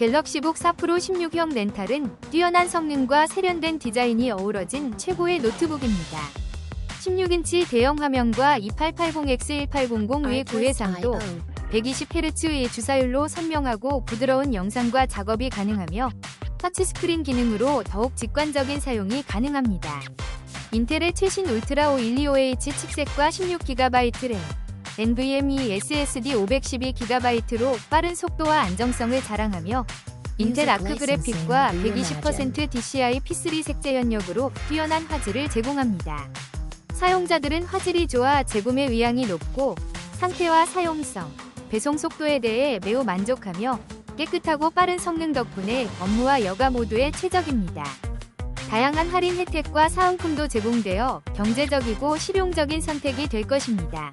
갤럭시북 4 프로 16형 렌탈은 뛰어난 성능과 세련된 디자인이 어우러진 최고의 노트북입니다. 16인치 대형 화면과 2880X1800의 고해상도 120Hz의 주사율로 선명하고 부드러운 영상과 작업이 가능하며 터치스크린 기능으로 더욱 직관적인 사용이 가능합니다. 인텔의 최신 울트라 512OH 칩셋과 16GB 램, NVMe SSD 512GB로 빠른 속도와 안정성을 자랑하며 인텔 아크 그래픽과 120% DCI P3 색재 현역으로 뛰어난 화질을 제공합니다. 사용자들은 화질이 좋아 재구매 의향이 높고 상태와 사용성, 배송 속도에 대해 매우 만족하며 깨끗하고 빠른 성능 덕분에 업무와 여가 모두에 최적입니다. 다양한 할인 혜택과 사은품도 제공되어 경제적이고 실용적인 선택이 될 것입니다.